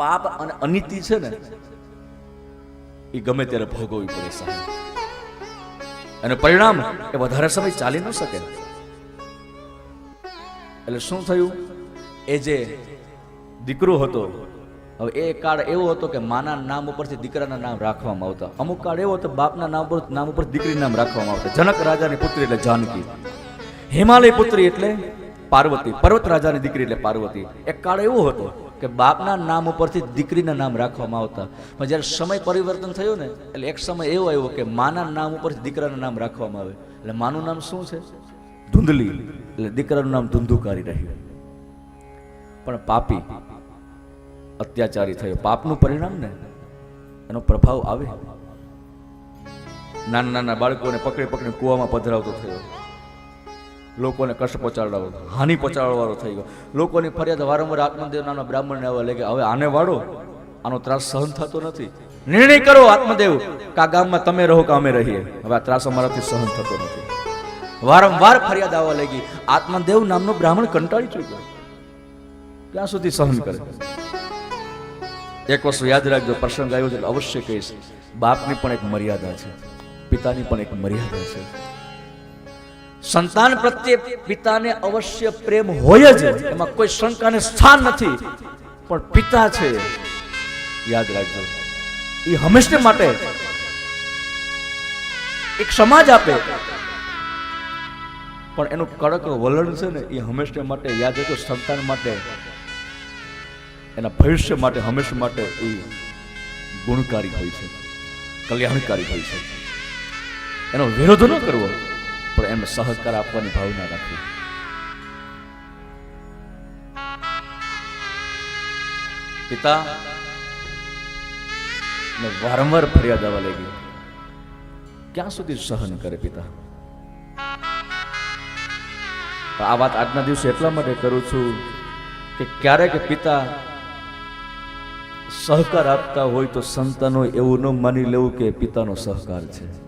પાપ અને અનિતિ છે ને, એ ગમે ત્યારે ભોગવવી પડે સાહેબ. અને પરિણામ એ વધારે સમય ચાલી ન શકે. એટલે શું થયું? એ જે દીકરો હતો, હવે એ કાળ એવો હતો કે માના નામ ઉપરથી દીકરાના નામ રાખવામાં આવતા. અમુક કાળ એવો હતો, બાપના નામ ઉપર નામ ઉપર દીકરી નામ રાખવામાં આવતા. જનક રાજાની પુત્રી એટલે જાનકી. હિમાલય પુત્રી એટલે પાર્વતી, પર્વત રાજાની દીકરી એટલે પાર્વતી. એક કાળ એવો હતો કે બાપના નામ ઉપરથી દીકરીના નામ રાખવામાં આવતા. પણ જ્યારે સમય પરિવર્તન થયું ને એટલે એક સમય એવો આવ્યો કે માના નામ ઉપરથી દીકરાના નામ રાખવામાં આવે. એટલે માનું નામ શું છે? ધૂંધલી. એટલે દીકરાનું નામ ધુંધુકારી રહ્યું. પણ પાપી અત્યાચારી થયો. પાપનું પરિણામ ને એનો પ્રભાવ આવે. નાના નાના બાળકોને પકડી પકડી કૂવામાં પધરાવતો થયો. લોકોને કષ્ટ પહોંચાડવાનો હાનિ પહોંચાડવાનો થઈ ગયો. લોકોની ફરિયાદ વારંવાર આત્મદેવના બ્રાહ્મણને આવવા લાગે હવે આને વાળો, આનો ત્રાસ સહન થતો નથી. નિર્ણય કરો આત્મદેવ, કે ગામમાં તમે રહો કે અમે રહીએ. હવે આ ત્રાસ અમારાથી સહન થતો નથી. વારંવાર ફરિયાદ આવવા લાગી. આત્મદેવ નામનો બ્રાહ્મણ કંટાળી ચૂક્યો. ક્યાં સુધી સહન કરે? એક વસ્તુ યાદ રાખજો, પ્રસંગ આવ્યો છે અવશ્ય કહીશ. બાપની પણ એક મર્યાદા છે, પિતાની પણ એક મર્યાદા છે. સંતાન પ્રત્યે પિતાને અવશ્ય પ્રેમ હોય જ, એમાં કોઈ શંકાને સ્થાન નથી. પણ પિતા છે, યાદ રાખજો. એ હંમેશા માટે એક સમાજ આપે. પણ એનું કડક વલણ છે ને, એ હંમેશા માટે યાદ રાખજો. સંતાન માટે, એના ભવિષ્ય માટે, હંમેશા માટે એ ગુણકારી હોય છે, કલ્યાણકારી હોય છે. એનો વિરોધ ન કરવો. પણ એમને સહકાર આપવાની ભાવના રાખવી પિતા ને વારંવાર ફરિયાદ આવવા લાગી. ક્યાં સુધી સહન કરે પિતા? આ વાત આજના દિવસે એટલા માટે કરું છું કે ક્યારેક પિતા સહકાર આપતા હોય તો સંતાનો એવું ન માની લેવું કે પિતાનો સહકાર છે.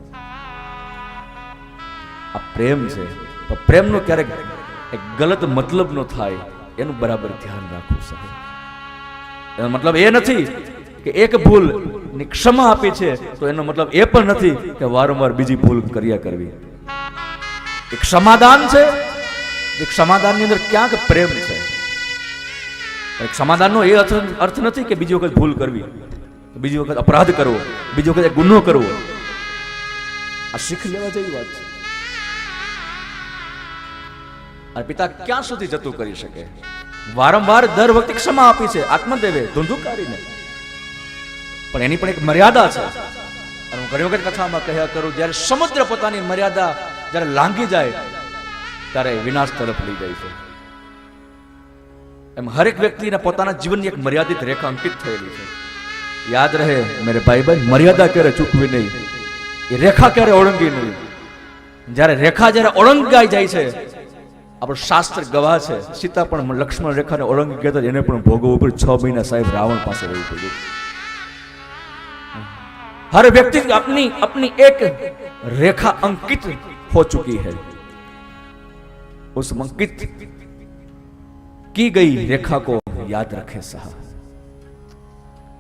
આ પ્રેમ છે. તો પ્રેમનો ક્યારેક એક ગલત મતલબ થાય, એનું બરાબર ધ્યાન રાખવું સાહેબ. એનો મતલબ એ નથી કે એક ભૂલની ક્ષમા આપી છે, તો એનો મતલબ એ પણ નથી કે વારંવાર બીજી ભૂલ કર્યા કરવી. એક સમાધાન છે એક સમાધાનની અંદર ક્યાંક પ્રેમ છે. એક સમાધાનનો એ અર્થ નથી કે બીજી વખત ભૂલ કરવી. બીજી વખત અપરાધ કરવો, બીજી વખત ગુનો કરવો. આ શીખ લેવા જેવી વાત છે. અને પિતા ક્યાં સુધી જતું કરી શકે? વારંવાર દર વખતે ક્ષમા આપી છે, આત્મદેવે, ધૂંધુકારીને. પણ એની પણ એક મર્યાદા છે. અને હું ઘણી વખત કથામાં કહ્યા કરું, જ્યારે સમુદ્ર પોતાની મર્યાદા જ્યારે લાંઘી જાય, ત્યારે વિનાશ તરફ લઈ જાય છે. એમ હરેક વ્યક્તિને પોતાના જીવનની એક મર્યાદિત રેખા અંકિત થયેલી છે. યાદ રહે, મેરે ભાઈ ભાઈ મર્યાદા ક્યારે ચૂકવી નહીં? એ રેખા ક્યારે ઓળંગી નહીં? જ્યારે રેખા જ્યારે ઓળંગાઈ જાય છે આપણું શાસ્ત્ર ગવાહ છે સીતા પણ લક્ષ્મણ રેખાને ઓળંગી ગયા હતા એને પણ ભોગવવું પડ્યું છ મહિના સાહેબ રાવણ પાસે રહેવું પડ્યું हर व्यक्ति अपनी अपनी एक रेखा अंकित हो चुकी है उस अंकित की गई रेखा को याद रखे साहब